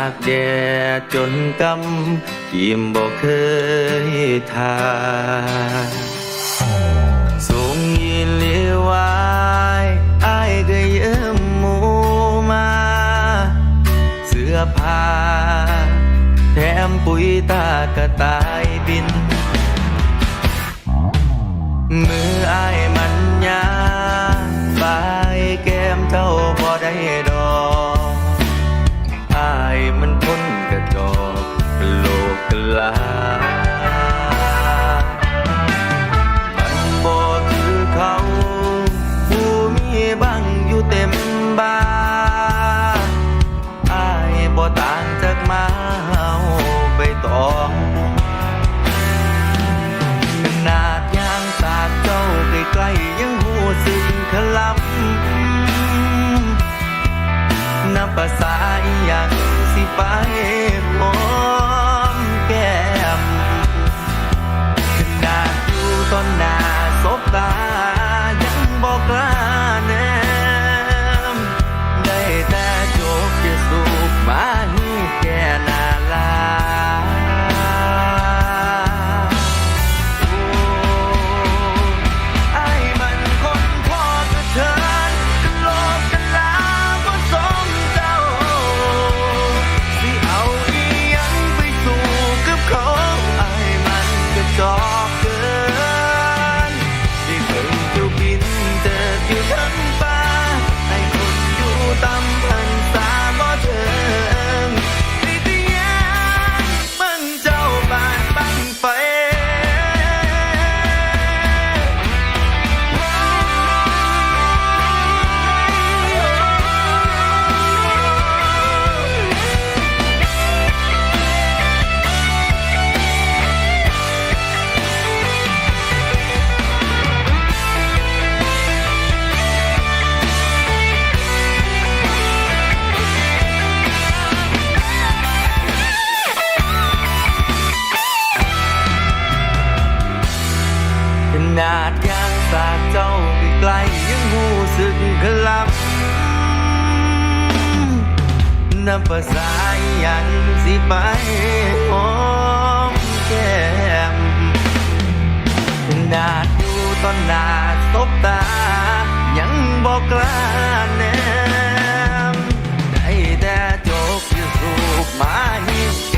ากแดดจนกำกิมบอกเคยทาสูงยินเลียวายไอ้ก็ยเอื้มมูมา เสื้อผ้าแถมปุ๋ยตากระตายบิน มือไอ้มัน ของขนาดยางตาเจ้าใกล้ๆยังหูสึกขลับนับภาษาอย่างสิไปพอ น้ำภาษายันสิไปหอมแก้มนาดูตอนน้าสบตา ยังบอกกล้าแนมได้แต่จบอยู่รูปมาหิ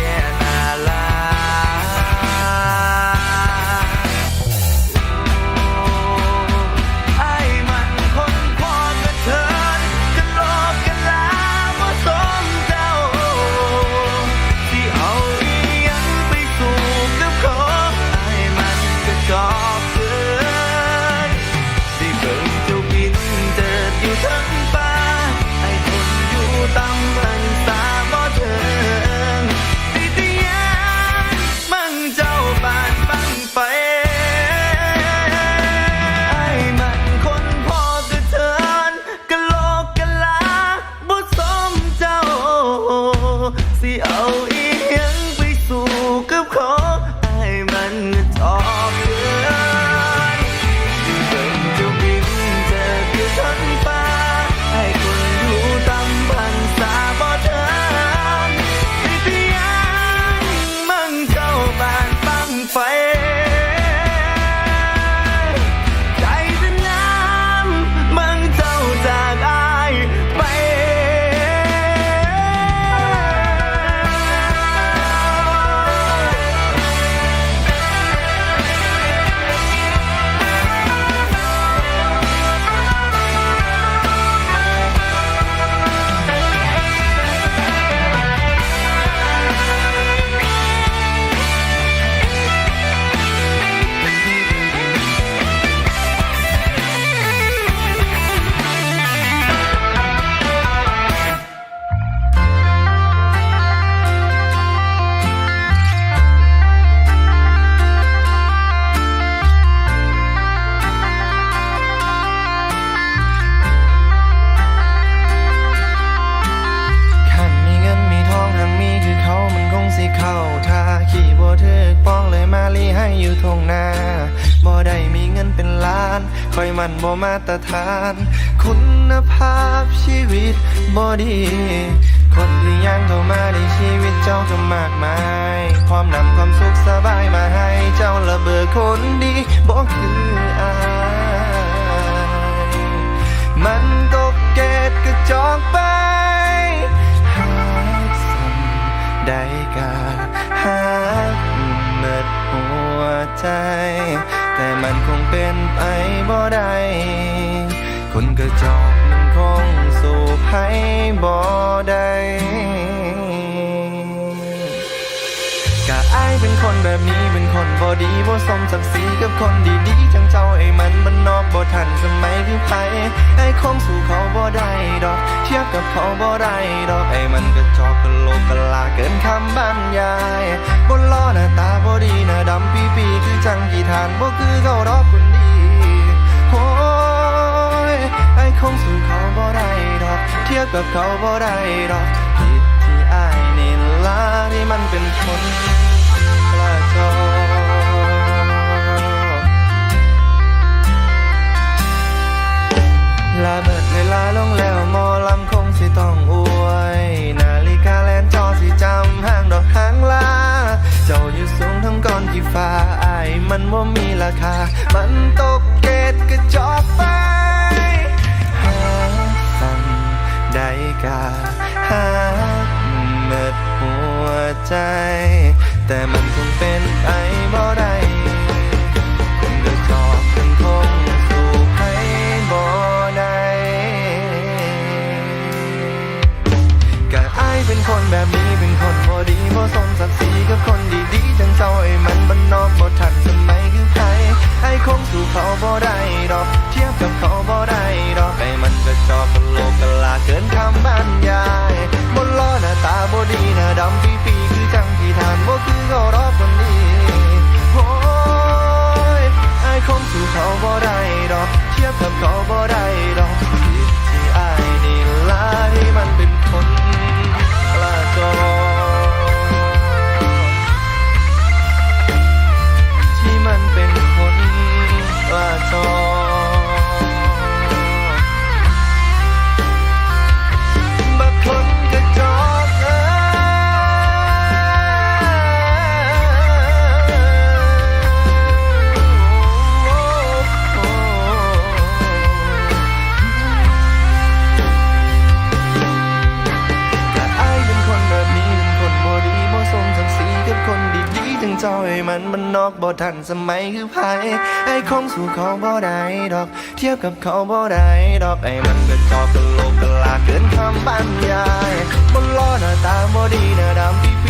call. คอยมันบ่มาตรฐาน คุณภาพชีวิตบ่ดีคนที่ยังเข้ามาในชีวิตเจ้าก็มากมาย ความนำความสุขสบายมาให้เจ้าระเบิดคนดีบ่คืออาย มันก็เกตกระจอกไป บ่ดีบ่สมศักดิ์ศรีกับคนดีๆจังเจ้าไอ้มันมันนอกบ่ทันสมัยคือไผไอ้คงสู่เขาบ่ได้ดอก เทียบกับเขาบ่ได้ดอกไอ้มันกระจอกกะโลกกะลาเกินคำบรรยายบนล้อหน้าตาบ่ดีหน้าดำปีปีคือจังกี่ทานบ่คือเขาดอกคนดีโอ้ยไอ้คงสู่เขาบ่ได้ดอก เทียบกับเขาบ่ได้ดอกผิดที่อายนี่ล่ะที่มันเป็นคนกระจอก ลาเบิดเวลาลงแล้วมอลำคงสิต้องอวย นาฬิกาแลนจอสิจำห้างดอกหางลา เจ้าอยู่สูงทั้งก้อนกี่ฟ้าไอายมันว่ามีราคา มันตกเกตกระจอกไปหาสั่งได้กาหาเมิดหัวใจ แต่มันคงเป็นไปบ่ได้ เป็นคนแบบนี้เป็นคนพอดีพอสมศักดิ์ศรีกับคนดีๆจังเจ้าไอ้มันบันนอกบ่ทันสมัยคือใครไอ้คงสู่เขาบ่ได้ดอก เทียบกับเขาบ่ได้ บ่ทันสมัยคือไผไอ้คงสู่เขาบ่ได้ดอก เทียบกับเขาบ่ได้ดอกไอ้มันก็จอกกะโหลกกะลาเกินคำบรรยายบนล้อหน้าตาบ่ดีหน้าดำ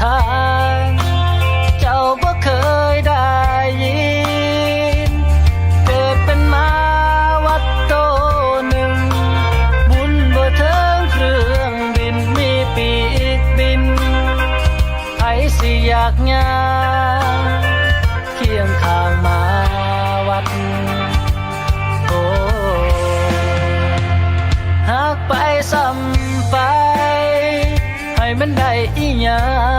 ถาน เจ้าบ่เคยได้ยินเกิดเป็นมาวัดโตหนึ่ง บุญบ่เทิงเครื่องบินมีปีอีกบินไผสิอยากงางเคียงข้างมาวัดโอ้หากไปซ้ำไปให้มันได้อีหยัง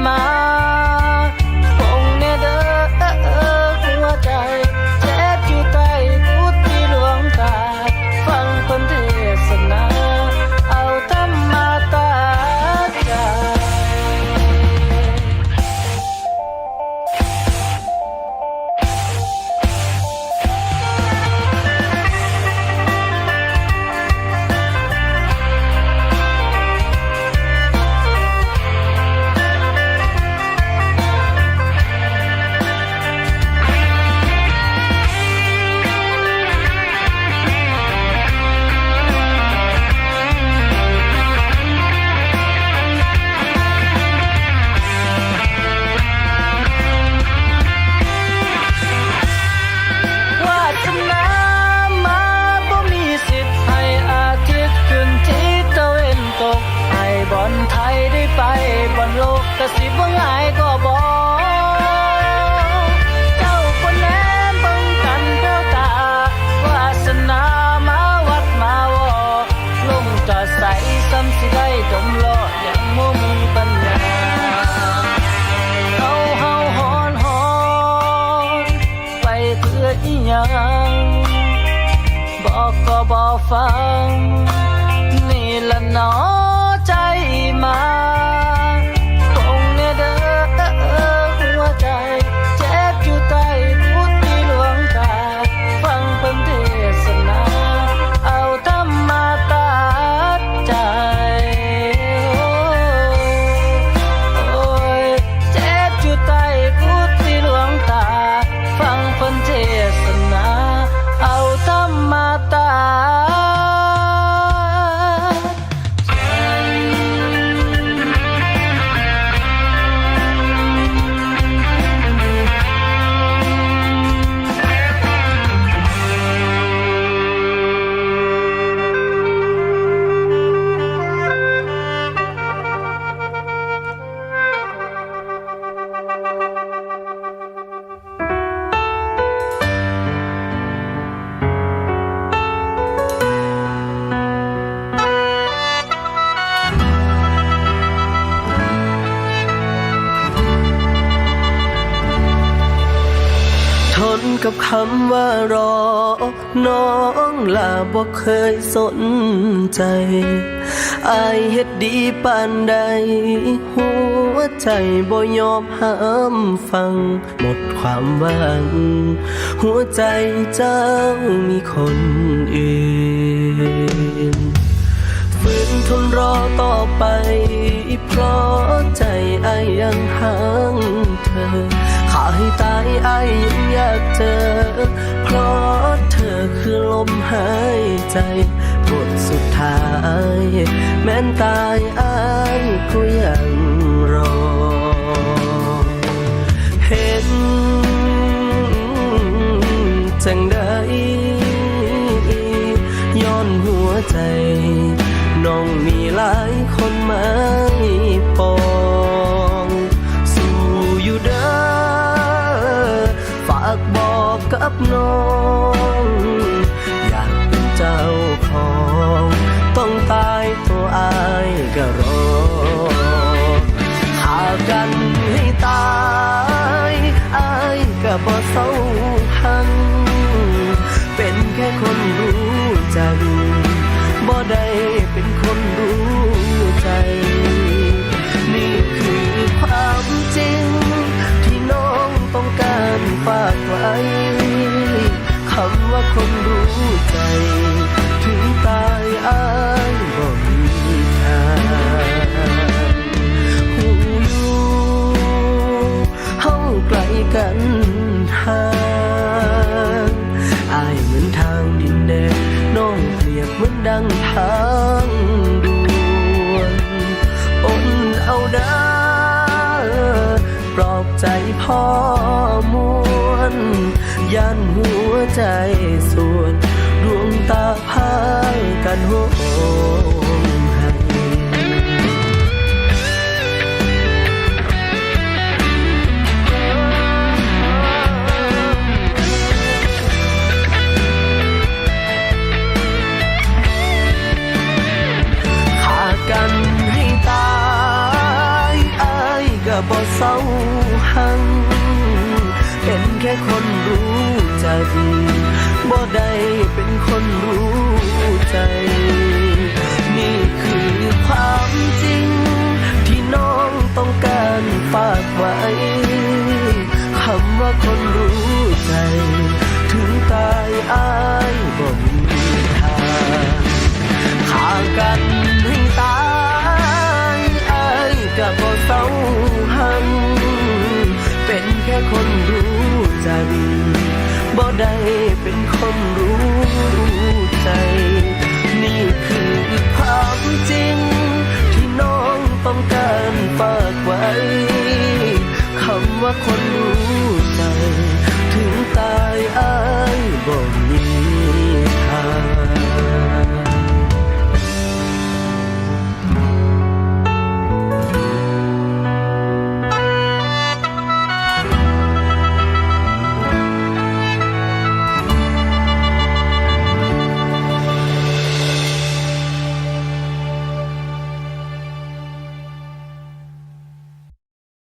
my บ่ฟัง นี่ละนาะใจมา คำว่ารอ น้องลาบ่เคยสนใจอายเฮ็ดดีปานใด หัวใจบ่ยอมห้ามฟัง หมดความหวัง หัวใจเจ้ามีคนอื่น อต่อไป เพราะใจไอ้ยังห่างเธอขาให้ตายไอยังอยากเจอ เพราะเธอคือลมหายใจบทสุดท้าย แม้นตายไอก็ยังรอ เห็นจัง คนมา ใจ ถึงตายอ้ายบ่มีทางหูอยู่เฮาไกลกันห่างอ้ายเหมือนทางดินแดนน้องเปรียบเหมือนดังทางด่วนอดเอาเด้อปลอบใจพ่อมวลยันหัวใจส่วน ตาพายกันโหงให้ขากันให้ตายอายก็บ่เศร้าหัง เป็นแค่คนรู้จัก ได้เป็นคนรู้ ว้คำว่าคนรู้